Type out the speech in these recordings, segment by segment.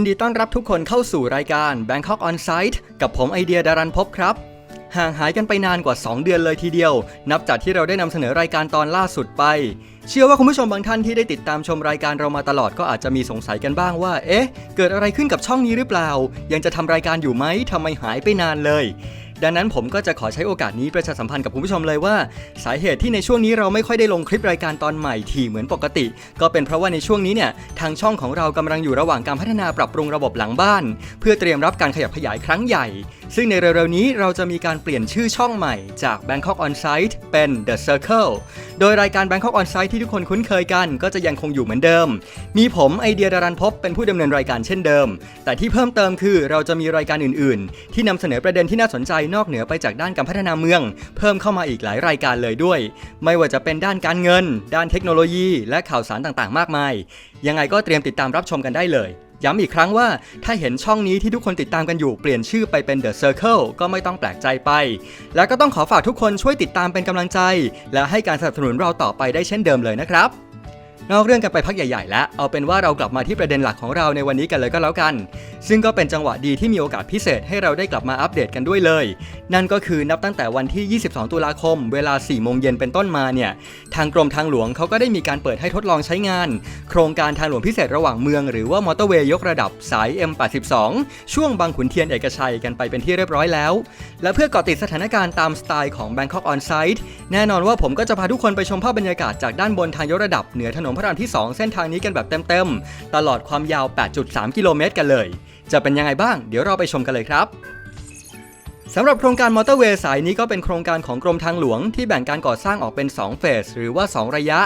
ยินดีต้อนรับทุกคนเข้าสู่รายการ Bangkok On Site กับผมไอเดียดารันพบครับ ห่างหายกันไปนานกว่า 2 เดือนเลยทีเดียว นับจากที่เราได้นำเสนอรายการตอนล่าสุดไป เชื่อว่าคุณผู้ชมบางท่านที่ได้ติดตามชมรายการเรามาตลอดก็อาจจะมีสงสัยกันบ้างว่า เอ๊ะ เกิดอะไรขึ้นกับช่องนี้หรือเปล่า ยังจะทำรายการอยู่ไหมทำไมหายไปนานเลย ดังนั้นผมก็จะขอใช้โอกาสนี้ประชาสัมพันธ์กับคุณผู้ชมเลยว่า สาเหตุที่ในช่วงนี้เราไม่ค่อยได้ลงคลิปรายการตอนใหม่ถี่เหมือนปกติ ก็เป็นเพราะว่าในช่วงนี้เนี่ยทางช่องของเรากำลังอยู่ระหว่างการพัฒนาปรับปรุงระบบหลังบ้าน เพื่อเตรียมรับการขยับขยายครั้งใหญ่ ซึ่งในเร็วๆนี้เราจะมีการเปลี่ยนชื่อช่องใหม่จาก Bangkok On Site เป็น The Circle โดยรายการ Bangkok On Site ที่ทุกคนคุ้นเคยกัน ก็จะยังคงอยู่เหมือนเดิม มีผมไอเดียดารันพบเป็นผู้ดำเนินรายการเช่นเดิม แต่ที่เพิ่มเติมคือเราจะมีรายการอื่นๆ ที่นำเสนอประเด็นที่น่าสนใจนอกเหนือไปจากด้านการพัฒนาเมือง เพิ่มเข้ามาอีกหลายรายการเลยด้วย ไม่ว่าจะเป็นด้านการเงิน ด้านเทคโนโลยี และข่าวสารต่างๆ มากมาย ยังไงก็เตรียมติดตามรับชมกันได้เลย ย้ำอีกครั้งว่าถ้าเห็นช่องนี้ที่ทุกคนติดตามกันอยู่เปลี่ยนชื่อไปเป็น The Circle ก็ไม่ต้องแปลกใจไป แล้วก็ต้องขอฝากทุกคนช่วยติดตามเป็นกำลังใจ และให้การสนับสนุนเราต่อไปได้เช่นเดิมเลยนะครับ นอกเรื่องกันไปพักใหญ่ๆ แล้ว เอาเป็นว่าเรากลับมาที่ประเด็นหลักของเราในวันนี้กันเลยก็แล้วกัน ซึ่งก็เป็นจังหวะดีที่มีโอกาสพิเศษให้เราได้กลับมาอัปเดตกันด้วยเลย นั่นก็คือนับตั้งแต่วันที่ 22 ตุลาคม เวลา 4 โมงเย็นเป็นต้นมาเนี่ย ทางกรมทางหลวงเขาก็ได้มีการเปิดให้ทดลองใช้งาน โครงการทางหลวงพิเศษระหว่างเมือง หรือว่ามอเตอร์เวย์ยกระดับสาย M82 ช่วงบางขุนเทียนเอกชัยกันไปเป็นที่เรียบร้อยแล้ว และเพื่อเกาะติดสถานการณ์ตามสไตล์ของ Bangkok On Site แน่นอนว่าผมก็จะพาทุกคนไปชมภาพบรรยากาศจากด้านบนทางยกระดับเหนือถนนระรามที่ 2 เส้นทางนี้กันแบบเต็มๆ ตลอดความยาว 8.3 กิโลเมตรกันเลย จะเป็นยังไงบ้าง เดี๋ยวเราไปชมกันเลยครับสำหรับโครงการมอเตอร์เวย์สายนี้ก็เป็นโครงการของกรมทางหลวงที่แบ่งการก่อสร้างออกเป็น 2 เฟส หรือว่า 2 ระยะ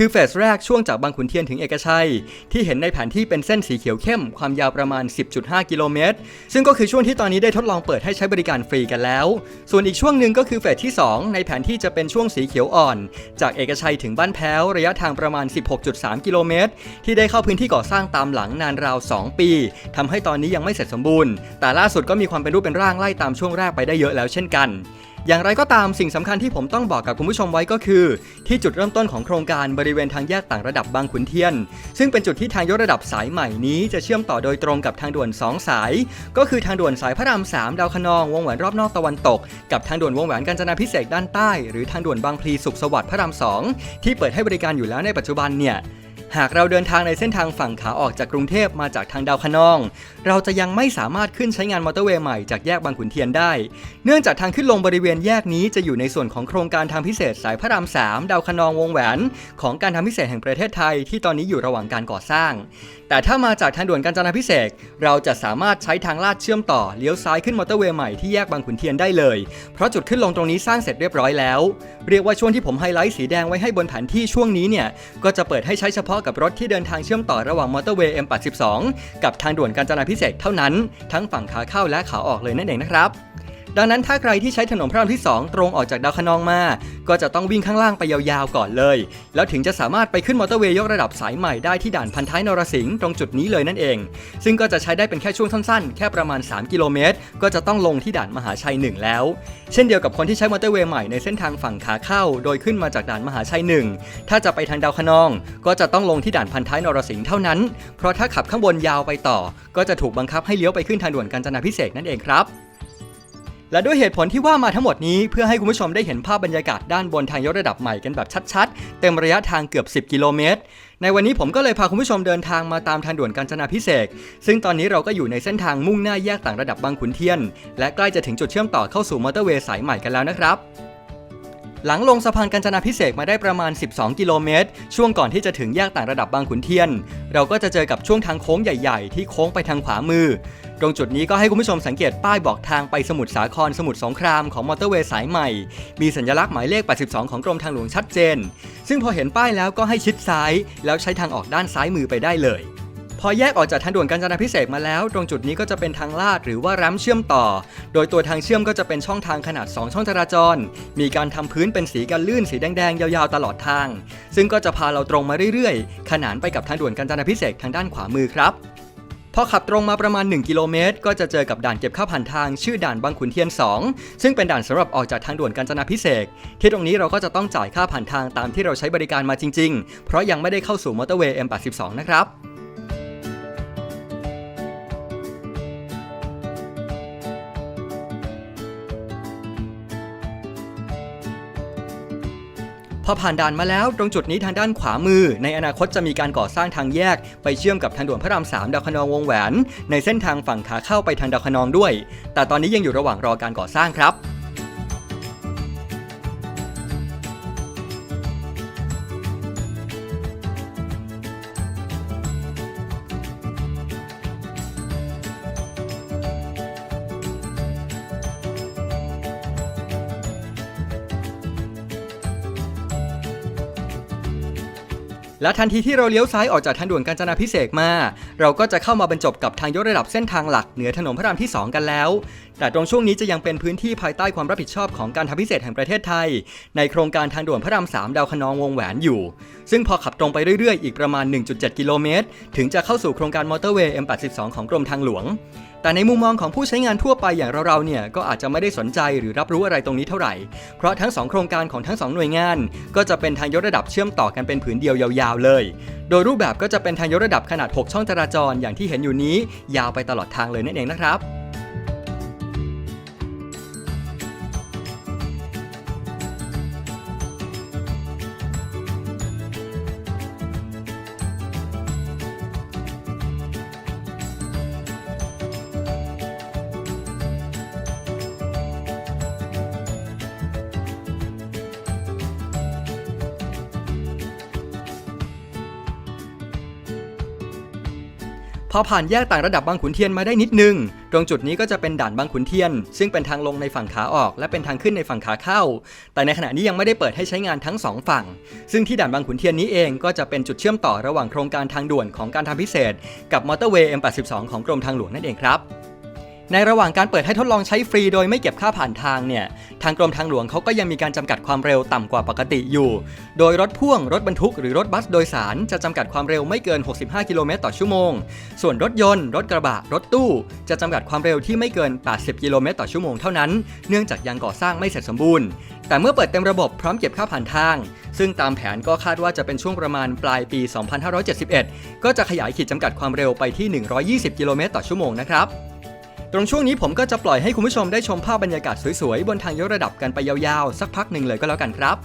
คือเฟสแรกช่วงจากบางขุนเทียนถึงเอกชัย ที่เห็นในแผนที่เป็นเส้นสีเขียวเข้ม ความยาวประมาณ 10.5 กิโลเมตร ซึ่งก็คือช่วงที่ตอนนี้ได้ทดลองเปิดให้ใช้บริการฟรีกันแล้ว ส่วนอีกช่วงหนึ่งก็คือเฟสที่ 2 ในแผนที่จะเป็นช่วงสีเขียวอ่อน จากเอกชัยถึงบ้านแพ้วระยะทางประมาณ 16.3 กิโลเมตร ที่ได้เข้าพื้นที่ก่อสร้างตามหลังนานราว 2 ปีทำให้ตอนนี้ยังไม่เสร็จสมบูรณ์ แต่ล่าสุดก็มีความเป็นรูปเป็นร่างไล่ตามช่วงแรกไปได้เยอะแล้วเช่นกัน อย่างไรก็ตามสิ่งสำคัญที่ผมต้องบอกกับคุณผู้ชมไว้ก็คือ ที่จุดเริ่มต้นของโครงการบริเวณทางแยกต่างระดับบางขุนเทียน ซึ่งเป็นจุดที่ทางยกระดับสายใหม่นี้จะเชื่อมต่อโดยตรงกับทางด่วน 2 สาย ก็คือทางด่วนสายพระราม3ดาวคะนองวงแหวนรอบนอกตะวันตก กับทางด่วนวงแหวนกาญจนาพิเศษด้านใต้ หรือทางด่วนบางพลีสุขสวัสดิ์พระราม2ที่เปิดให้บริการอยู่แล้วในปัจจุบันเนี่ย หากเราเดินทางในเส้นทางฝั่งขาออกจากกรุงเทพมาจากทางดาวคะนอง เราจะยังไม่สามารถขึ้นใช้งานมอเตอร์เวย์ใหม่จากแยกบางขุนเทียนได้ เนื่องจากทางขึ้นลงบริเวณแยกนี้จะอยู่ในส่วนของโครงการทางพิเศษสายพระราม 3 ดาวคะนองวงแหวน ของการทางพิเศษแห่งประเทศไทยที่ตอนนี้อยู่ระหว่างการก่อสร้าง แต่ถ้ามาจากทางด่วนกาญจนาพิเศษเราจะสามารถใช้ทางลาดเชื่อมต่อเลี้ยวซ้ายขึ้นมอเตอร์เวย์ใหม่ที่แยกบางขุนเทียนได้เลย เพราะจุดขึ้นลงตรงนี้สร้างเสร็จเรียบร้อยแล้ว เรียกว่าช่วงที่ผมไฮไลท์สีแดงไว้ให้บนแผนที่ช่วงนี้เนี่ย ก็จะเปิดให้ใช้เฉพาะกับรถที่เดินทางเชื่อมต่อระหว่างมอเตอร์เวย์ M82 กับทางด่วนกาญจนาพิเศษเท่านั้น ทั้งฝั่งขาเข้าและขาออกเลยนั่นเองนะครับ ดังนั้นถ้าใครที่ใช้ถนนพระรามที่ 2 ตรงออกจากดาวคะนองมา ก็จะต้องวิ่งข้างล่างไปยาวๆก่อนเลย แล้วถึงจะสามารถไปขึ้นมอเตอร์เวย์ยกระดับสายใหม่ได้ที่ด่านพันท้ายนรสิงห์ตรงจุดนี้เลยนั่นเอง ซึ่งก็จะใช้ได้เป็นแค่ช่วงสั้นๆ แค่ประมาณ 3 กิโลเมตร ก็จะต้องลงที่ด่านมหาชัย 1 แล้ว เช่นเดียวกับคนที่ใช้มอเตอร์เวย์ใหม่ในเส้นทางฝั่งขาเข้า โดยขึ้นมาจากด่านมหาชัย 1 ถ้าจะไปทางดาวคะนอง ก็จะต้องลงที่ด่านพันท้ายนรสิงห์เท่านั้น เพราะถ้าขับข้างบนยาวไปต่อ ก็จะถูกบังคับให้เลี้ยวไปขึ้นทางด่วนกาญจนาพิเศษนั่นเองครับ และด้วยเหตุผลที่ว่ามาทั้งหมดนี้เพื่อให้คุณผู้ชมได้เห็นภาพบรรยากาศด้านบนทางยกระดับใหม่กันแบบชัดๆ เต็มระยะทางเกือบ 10 กิโลเมตร ในวันนี้ผมก็เลยพาคุณผู้ชมเดินทางมาตามทางด่วนกาญจนาพิเศษซึ่งตอนนี้เราก็อยู่ในเส้นทางมุ่งหน้าแยกต่างระดับบางขุนเทียน และใกล้จะถึงจุดเชื่อมต่อเข้าสู่มอเตอร์เวย์สายใหม่กันแล้วนะครับหลังลงสะพานกาญจนาพิเศษมาได้ประมาณ 12 กิโลเมตร ช่วงก่อนที่จะถึงแยกต่างระดับบางขุนเทียน เราก็จะเจอกับช่วงทางโค้งใหญ่ ๆ ที่โค้งไปทางขวามือ ตรงจุดนี้ก็ให้คุณผู้ชมสังเกตป้ายบอกทางไปสมุทรสาครสมุทรสงครามของมอเตอร์เวย์สายใหม่ มีสัญลักษณ์หมายเลข 82 ของกรมทางหลวงชัดเจน ซึ่งพอเห็นป้ายแล้วก็ให้ชิดซ้าย แล้วใช้ทางออกด้านซ้ายมือไปได้เลย พอแยกออกจากทางด่วนกาญจนาพิเศษมาแล้ว ตรงจุดนี้ก็จะเป็นทางลาดหรือว่าร้ำเชื่อมต่อ โดยตัวทางเชื่อมก็จะเป็นช่องทางขนาด 2 ช่องจราจร มีการทำพื้นเป็นสีกันลื่นสีแดงๆยาวๆตลอดทาง ซึ่งก็จะพาเราตรงมาเรื่อยๆ ขนานไปกับทางด่วนกาญจนาพิเศษทางด้านขวามือครับ อขับตรงมาประมาณ 1 กิโลเมตร ก็จะเจอกับด่านเก็บค่าผ่านทางชื่อด่านบางขุนเทียน 2 ซึ่งเป็นด่านสำหรับออกจากทางด่วนกาญจนาพิเศษที่ตรงนี้เราก็จะต้องจ่ายค่าผ่านทางตามที่เราใช้บริการมาจริง ๆ เพราะยังไม่ได้เข้าสู่มอเตอร์เวย์ M82 นะครับ อผ่านด่านมาแล้วตรงจุดนี้ทางด้านขวามือ ในอนาคตจะมีการก่อสร้างทางแยก ไปเชื่อมกับทางด่วนพระราม3ดาวคนองวงแหวน ในเส้นทางฝั่งขาเข้าไปทางดาวคนองด้วย แต่ตอนนี้ยังอยู่ระหว่างรอการก่อสร้างครับ และทันทีที่เราเลี้ยวซ้ายออกจากทางด่วนกาญจนาพิเศษมา เราก็จะเข้ามาบรรจบกับทางยกระดับเส้นทางหลักเหนือถนนพระรามที่ 2 กันแล้ว แต่ตรงช่วงนี้จะยังเป็นพื้นที่ภายใต้ความรับผิดชอบของการทางพิเศษแห่งประเทศไทย ในโครงการทางด่วนพระราม 3 ดาวคะนองวงแหวนอยู่ ซึ่งพอขับตรงไปเรื่อยๆ อีกประมาณ 1.7 กิโลเมตร ถึงจะเข้าสู่โครงการมอเตอร์เวย์ M82 ของกรมทางหลวงแต่ในมุมมองของผู้ใช้งานทั่วไปอย่างเราๆเนี่ยก็อาจจะไม่ได้สนใจหรือรับรู้อะไรตรงนี้เท่าไหร่ เพราะทั้ง 2 โครงการของทั้ง 2 หน่วยงาน ก็จะเป็นทางยกระดับเชื่อมต่อกันเป็นผืนเดียวยาวๆเลย โดยรูปแบบก็จะเป็นทางยกระดับขนาด 6 ช่องจราจรอย่างที่เห็นอยู่นี้ ยาวไปตลอดทางเลยนั่นเองนะครับ พอผ่านแยกต่างระดับบางขุนเทียนมาได้นิดนึง ตรงจุดนี้ก็จะเป็นด่านบางขุนเทียน ซึ่งเป็นทางลงในฝั่งขาออก และเป็นทางขึ้นในฝั่งขาเข้า แต่ในขณะนี้ยังไม่ได้เปิดให้ใช้งานทั้งสองฝั่ง ซึ่งที่ด่านบางขุนเทียนนี้เองก็จะเป็นจุดเชื่อมต่อระหว่างโครงการทางด่วนของการทางพิเศษ กับมอเตอร์เวย์ M82 ของกรมทางหลวงนั่นเองครับ ในระหว่างการเปิดให้ทดลองใช้ฟรีโดยไม่เก็บค่าผ่านทางเนี่ย ทางกรมทางหลวงเขาก็ยังมีการจำกัดความเร็วต่ำกว่าปกติอยู่ โดยรถพ่วง รถบรรทุกหรือรถบัสโดยสารจะจำกัดความเร็วไม่เกิน 65 กิโลเมตรต่อชั่วโมง ส่วนรถยนต์ รถกระบะ รถตู้ จะจำกัดความเร็วที่ไม่เกิน 80 กิโลเมตรต่อชั่วโมงเท่านั้น เนื่องจากยังก่อสร้างไม่เสร็จสมบูรณ์ แต่เมื่อเปิดเต็มระบบพร้อมเก็บค่าผ่านทาง ซึ่งตามแผนก็คาดว่าจะเป็นช่วงประมาณปลายปี 2571 ก็จะขยายขีดจำกัดความเร็วไปที่ 120 กิโลเมตรต่อชั่วโมงนะครับ ตรงช่วงนี้ผมก็จะปล่อยให้คุณผู้ชมได้ชมภาพบรรยากาศสวยๆ บนทางยกระดับกันไปยาวๆ สักพักหนึ่งเลยก็แล้วกันครับ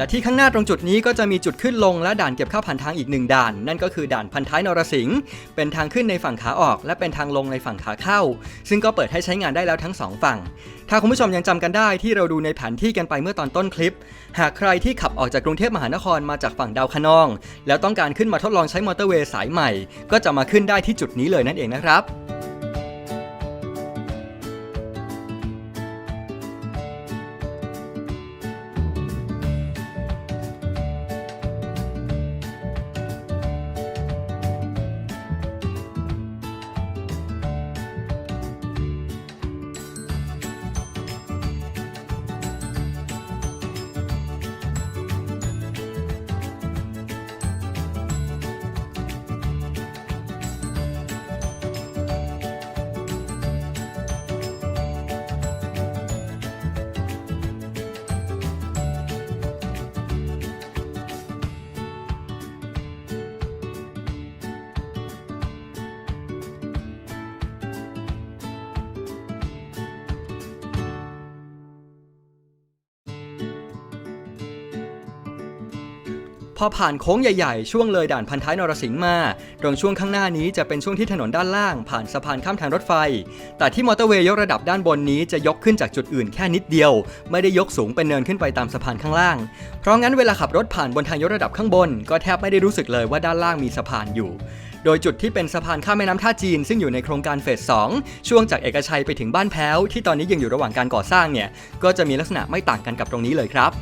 และที่ข้างหน้าตรงจุดนี้ก็จะมีจุดขึ้นลงและด่านเก็บค่าผ่านทางอีกหนึ่งด่าน นั่นก็คือด่านพันท้ายนรสิงห์เป็นทางขึ้นในฝั่งขาออก และเป็นทางลงในฝั่งขาเข้า ซึ่งก็เปิดให้ใช้งานได้แล้วทั้งสองฝั่ง ถ้าคุณผู้ชมยังจำกันได้ที่เราดูในแผนที่กันไปเมื่อตอนต้นคลิป หากใครที่ขับออกจากกรุงเทพมหานครมาจากฝั่งดาวคะนอง แล้วต้องการขึ้นมาทดลองใช้มอเตอร์เวย์สายใหม่ ก็จะมาขึ้นได้ที่จุดนี้เลยนั่นเองนะครับ พอผ่านโค้งใหญ่ๆ ช่วงเลยด่านพันท้ายนรสิงห์มาตรงช่วงข้างหน้านี้จะเป็นช่วงที่ถนนด้านล่าง ผ่านสะพานข้ามทางรถไฟ แต่ที่มอเตอร์เวย์ยกระดับด้านบนนี้จะยกขึ้นจากจุดอื่นแค่นิดเดียว ไม่ได้ยกสูงเป็นเนินขึ้นไปตามสะพานข้างล่าง เพราะงั้นเวลาขับรถผ่านบนทางยกระดับข้างบน ก็แทบไม่ได้รู้สึกเลยว่าด้านล่างมีสะพานอยู่โดยจุดที่เป็นสะพานข้ามแม่น้ำท่าจีน ซึ่งอยู่ในโครงการเฟส 2 ช่วงจากเอกชัยไปถึงบ้านแพ้ว ที่ตอนนี้ยังอยู่ระหว่างการก่อสร้างเนี่ย ก็จะมีลักษณะไม่ต่างกันกับตรงนี้เลยครับ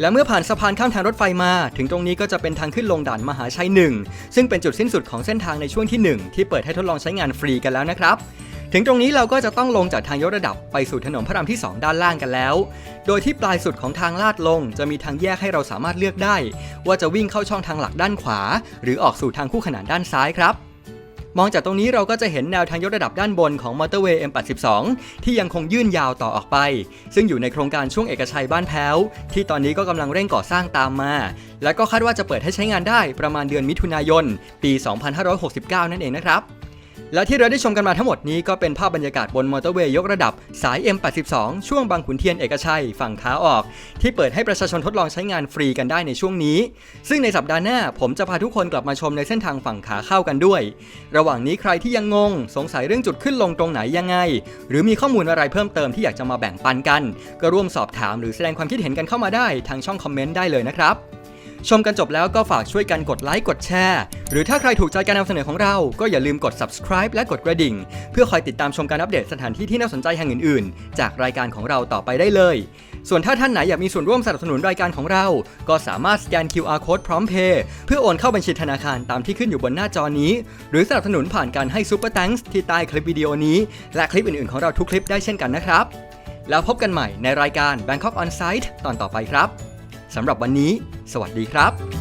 และเมื่อผ่านสะพานข้ามทางรถไฟมา ถึงตรงนี้ก็จะเป็นทางขึ้นลงด่านมหาชัย1ซึ่งเป็นจุดสิ้นสุดของเส้นทางในช่วงที่ 1 ที่เปิดให้ทดลองใช้งานฟรีกันแล้วนะครับถึงตรงนี้เราก็จะต้องลงจากทางยกระดับไปสู่ถนนพระรามที่ 2 ด้านล่างกันแล้ว โดยที่ปลายสุดของทางลาดลง จะมีทางแยกให้เราสามารถเลือกได้ ว่าจะวิ่งเข้าช่องทางหลักด้านขวา หรือออกสู่ทางคู่ขนานด้านซ้ายครับ มองจากตรงนี้เราก็จะเห็นแนวทางยกระดับด้านบนของมอเตอร์เวย์ M82 ที่ยังคงยื่นยาวต่อออกไป ซึ่งอยู่ในโครงการช่วงเอกชัยบ้านแพ้ว ที่ตอนนี้ก็กำลังเร่งก่อสร้างตามมา และก็คาดว่าจะเปิดให้ใช้งานได้ประมาณเดือนมิถุนายน ปี 2569 นั่นเองนะครับ และที่เราได้ชมกันมาทั้งหมดนี้ก็เป็นภาพบรรยากาศบนมอเตอร์เวย์ยกระดับสาย M82 ช่วงบางขุนเทียนเอกชัยฝั่งขาออก ที่เปิดให้ประชาชนทดลองใช้งานฟรีกันได้ในช่วงนี้ ซึ่งในสัปดาห์หน้าผมจะพาทุกคนกลับมาชมในเส้นทางฝั่งขาเข้ากันด้วย ระหว่างนี้ใครที่ยังงง สงสัยเรื่องจุดขึ้นลงตรงไหนยังไง หรือมีข้อมูลอะไรเพิ่มเติมที่อยากจะมาแบ่งปันกัน ก็ร่วมสอบถามหรือแสดงความคิดเห็นกันเข้ามาได้ทางช่องคอมเมนต์ได้เลยนะครับ ชมกันจบแล้วก็ฝากช่วยกันกดไลค์กดแชร์หรือถ้าใครถูกใจการนำเสนอของเรา ก็อย่าลืมกด subscribe และกดกระดิ่ง เพื่อคอยติดตามชมการอัปเดตสถานที่ที่น่าสนใจแห่งอื่นๆ จากรายการของเราต่อไปได้เลย ส่วนถ้าท่านไหนอยากมีส่วนร่วมสนับสนุนรายการของเรา ก็สามารถสแกน QR code พร้อมเพย์เพื่อโอนเข้าบัญชีธนาคารตามที่ขึ้นอยู่บนหน้าจอนี้ หรือสนับสนุนผ่านการให้ Super Thanks ที่ใต้คลิปวิดีโอนี้ และคลิปอื่นๆของเราทุกคลิปได้เช่นกันนะครับ แล้วพบกันใหม่ในรายการ Bangkok On Site ตอนต่อไปครับสำหรับวันนี้ สวัสดีครับ